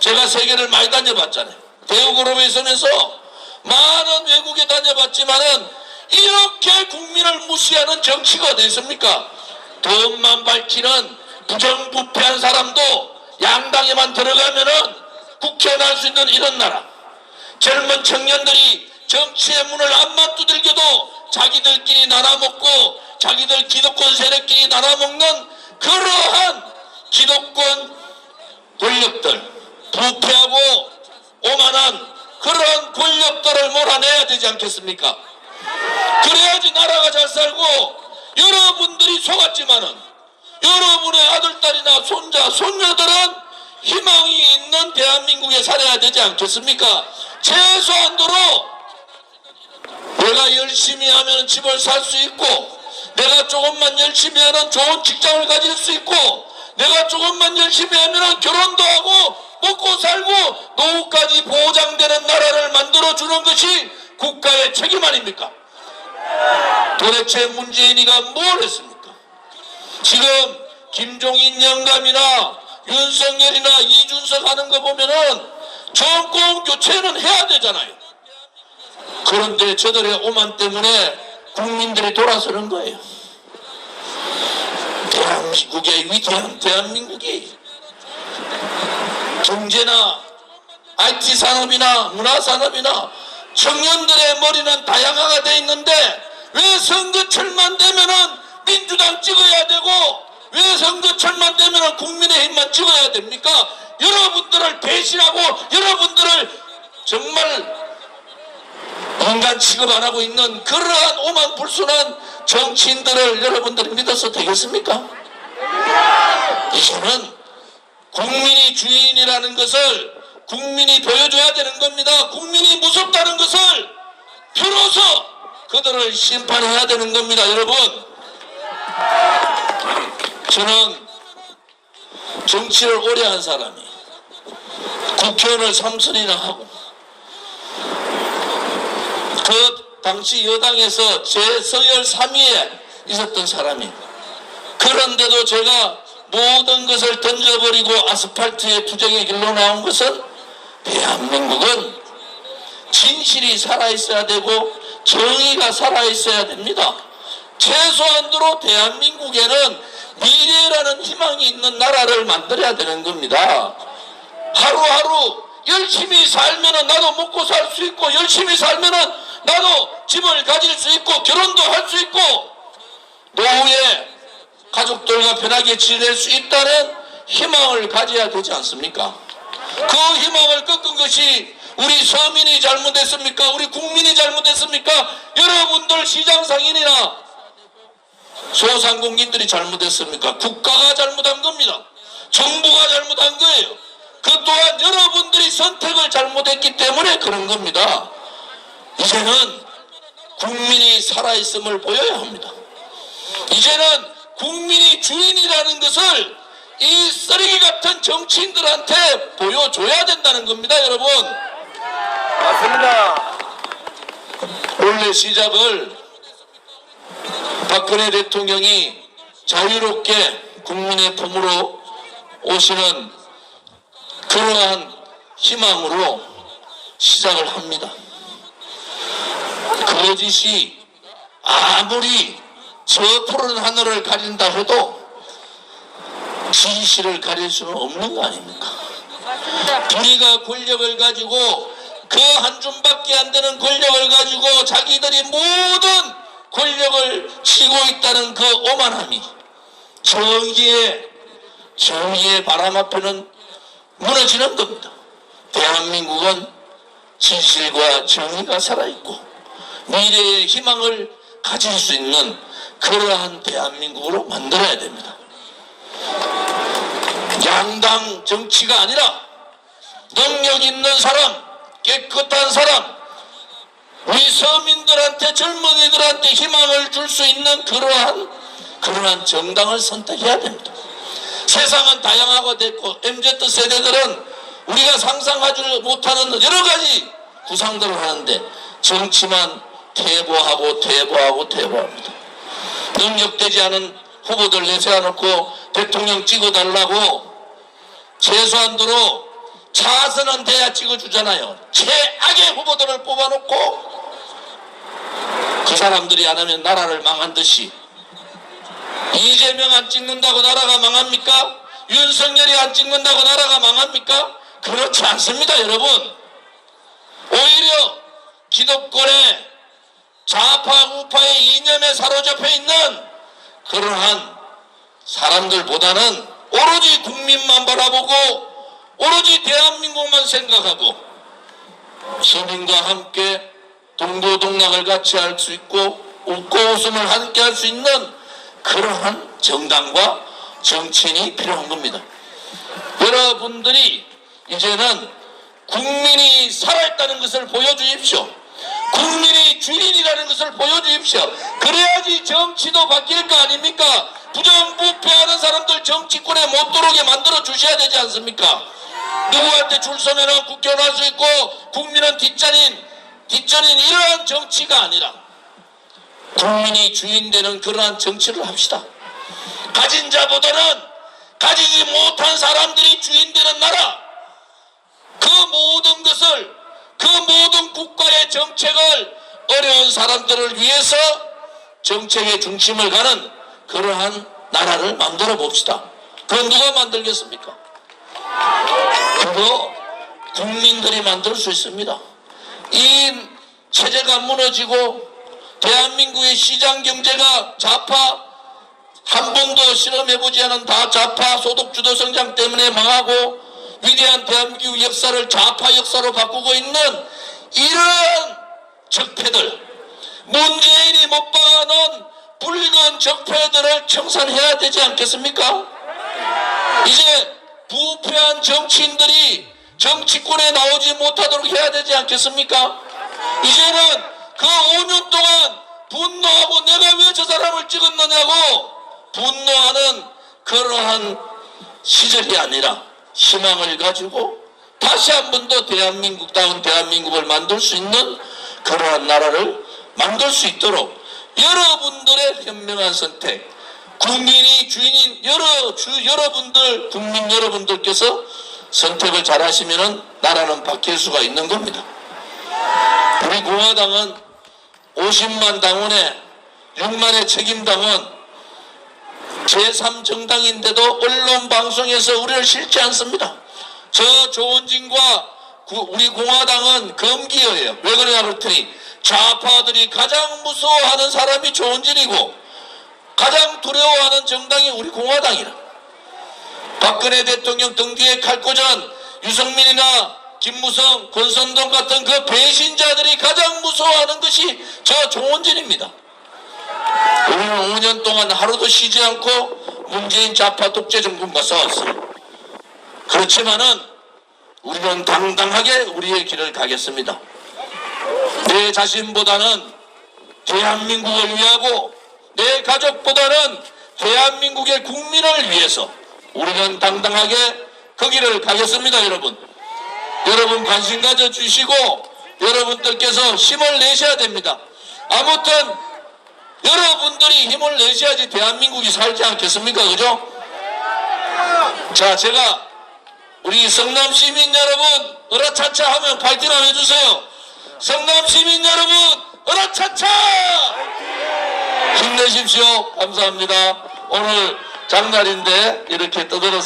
제가 세계를 많이 다녀봤잖아요. 대우그룹에서면서 많은 외국에 다녀봤지만은 이렇게 국민을 무시하는 정치가 어디 있습니까? 돈만 밝히는 부정부패한 사람도 양당에만 들어가면은 국회의원 할수 있는 이런 나라. 젊은 청년들이 정치의 문을 안만 두들겨도 자기들끼리 나눠먹고 자기들 기득권 세력끼리 나눠먹는 그러한 기득권 권력들 부패하고 오만한 그런 권력들을 몰아내야 되지 않겠습니까? 그래야지 나라가 잘 살고 여러분들이 속았지만은 여러분의 아들 딸이나 손자 손녀들은 희망이 있는 대한민국에 살아야 되지 않겠습니까? 최소한도로 내가 열심히 하면 집을 살 수 있고 내가 조금만 열심히 하면 좋은 직장을 가질 수 있고 내가 조금만 열심히 하면 결혼도 하고 먹고 살고 노후까지 보장되는 나라를 만들어 주는 것이 국가의 책임 아닙니까? 도대체 문재인이가 뭘 했습니까? 지금 김종인 영감이나 윤석열이나 이준석 하는 거 보면은 정권 교체는 해야 되잖아요. 그런데 저들의 오만 때문에 국민들이 돌아서는 거예요. 대한민국의 위대한 대한민국이 경제나 IT 산업이나 문화 산업이나 청년들의 머리는 다양화가 돼 있는데 왜 선거철만 되면은 민주당 찍어야 되고 왜 선거철만 되면은 국민의힘만 찍어야 됩니까? 여러분들을 배신하고 여러분들을 정말 인간 취급 안 하고 있는 그러한 오만 불순한 정치인들을 여러분들이 믿어서 되겠습니까? 이제는 국민이 주인이라는 것을 국민이 보여줘야 되는 겁니다. 국민이 무섭다는 것을 비로소 그들을 심판해야 되는 겁니다, 여러분. 저는 정치를 오래 한 사람이 국회의원을 삼선이나 하고 그 당시 여당에서 제 서열 3위에 있었던 사람이 그런데도 제가 모든 것을 던져버리고 아스팔트의 투쟁의 길로 나온 것은 대한민국은 진실이 살아있어야 되고 정의가 살아있어야 됩니다. 최소한도로 대한민국에는 미래라는 희망이 있는 나라를 만들어야 되는 겁니다. 하루하루 열심히 살면은 나도 먹고 살 수 있고 열심히 살면은 나도 집을 가질 수 있고 결혼도 할 수 있고 노후에 가족들과 편하게 지낼 수 있다는 희망을 가져야 되지 않습니까? 그 희망을 꺾은 것이 우리 서민이 잘못했습니까? 우리 국민이 잘못했습니까? 여러분들 시장 상인이나 소상공인들이 잘못했습니까? 국가가 잘못한 겁니다. 정부가 잘못한 거예요. 그 또한 여러분들이 선택을 잘못했기 때문에 그런 겁니다. 이제는 국민이 살아있음을 보여야 합니다. 이제는 국민이 주인이라는 것을 이 쓰레기 같은 정치인들한테 보여줘야 된다는 겁니다, 여러분. 맞습니다. 원래 시작을 박근혜 대통령이 자유롭게 국민의 품으로 오시는 그러한 희망으로 시작을 합니다. 거짓이 아무리 저 푸른 하늘을 가린다 해도 진실을 가릴 수는 없는 거 아닙니까? 우리가 권력을 가지고 그 한 줌밖에 안 되는 권력을 가지고 자기들이 모든 권력을 쥐고 있다는 그 오만함이 정의의 정의의 바람 앞에는 무너지는 겁니다. 대한민국은 진실과 정의가 살아있고 미래의 희망을 가질 수 있는 그러한 대한민국으로 만들어야 됩니다. 양당 정치가 아니라 능력 있는 사람, 깨끗한 사람, 우리 서민들한테 젊은이들한테 희망을 줄 수 있는 그러한 그러한 정당을 선택해야 됩니다. 세상은 다양하고 됐고 MZ 세대들은 우리가 상상하지 못하는 여러 가지 구상들을 하는데 정치만 퇴보하고 퇴보하고 퇴보합니다. 능력되지 않은 후보들 내세워놓고 대통령 찍어달라고 최소한도로 차선은 돼야 찍어주잖아요. 최악의 후보들을 뽑아놓고 그 사람들이 안 하면 나라를 망한 듯이 이재명 안 찍는다고 나라가 망합니까? 윤석열이 안 찍는다고 나라가 망합니까? 그렇지 않습니다, 여러분. 오히려 기득권의 좌파 우파의 이념에 사로잡혀 있는 그러한 사람들보다는 오로지 국민만 바라보고 오로지 대한민국만 생각하고 시민과 함께 동고동락을 같이 할 수 있고 웃고 웃음을 함께 할 수 있는 그러한 정당과 정치인이 필요한 겁니다. 여러분들이 이제는 국민이 살아있다는 것을 보여주십시오. 국민이 주인이라는 것을 보여주십시오. 그래야지 정치도 바뀔 거 아닙니까? 부정부패하는 사람들 정치권에 못 들어오게 만들어 주셔야 되지 않습니까? 누구한테 줄 서면은 국회의원 할 수 있고 국민은 뒷전인 뒷전인 이러한 정치가 아니라 국민이 주인 되는 그러한 정치를 합시다. 가진 자보다는 가지지 못한 사람들이 주인 되는 나라 그 모든 것을 그 모든 국가의 정책을 어려운 사람들을 위해서 정책의 중심을 가는 그러한 나라를 만들어 봅시다. 그건 누가 만들겠습니까? 그거 국민들이 만들 수 있습니다. 이 체제가 무너지고 대한민국의 시장 경제가 좌파 한 번도 실험해보지 않은 다 좌파 소득주도 성장 때문에 망하고 위대한 대한민국 역사를 좌파 역사로 바꾸고 있는 이런 적폐들 문재인이 못 박아놓은 붉은 적폐들을 청산해야 되지 않겠습니까? 이제 부패한 정치인들이 정치권에 나오지 못하도록 해야 되지 않겠습니까? 이제는 그 5년 동안 분노하고 내가 왜 저 사람을 찍었느냐고 분노하는 그러한 시절이 아니라 희망을 가지고 다시 한 번 더 대한민국다운 대한민국을 만들 수 있는 그러한 나라를 만들 수 있도록 여러분들의 현명한 선택, 국민이 주인인 여러 주 여러분들 국민 여러분들께서 선택을 잘 하시면은 나라는 바뀔 수가 있는 겁니다. 우리 공화당은 50만 당원에 6만의 책임 당원 제3정당인데도 언론 방송에서 우리를 싫지 않습니다. 저 조원진과 구- 우리 공화당은 검기어예요. 왜 그러냐 그랬더니 좌파들이 가장 무서워하는 사람이 조원진이고 가장 두려워하는 정당이 우리 공화당이라. 박근혜 대통령 등 뒤에 칼 꽂은 유승민이나 김무성, 권선동 같은 그 배신자들이 가장 무서워하는 것이 저 조원진입니다. 우리는 5년 동안 하루도 쉬지 않고 문재인 좌파 독재 정권과 싸웠어요. 그렇지만은 우리는 당당하게 우리의 길을 가겠습니다. 내 자신보다는 대한민국을 위하고 내 가족보다는 대한민국의 국민을 위해서 우리는 당당하게 그 길을 가겠습니다, 여러분. 여러분 관심 가져주시고 여러분들께서 힘을 내셔야 됩니다. 아무튼 여러분들이 힘을 내셔야지 대한민국이 살지 않겠습니까? 그죠? 자, 제가 우리 성남 시민 여러분, 으라차차 하면 파이팅 한번 해주세요. 성남 시민 여러분, 으라차차! 힘내십시오. 감사합니다. 오늘 장날인데 이렇게 떠들어서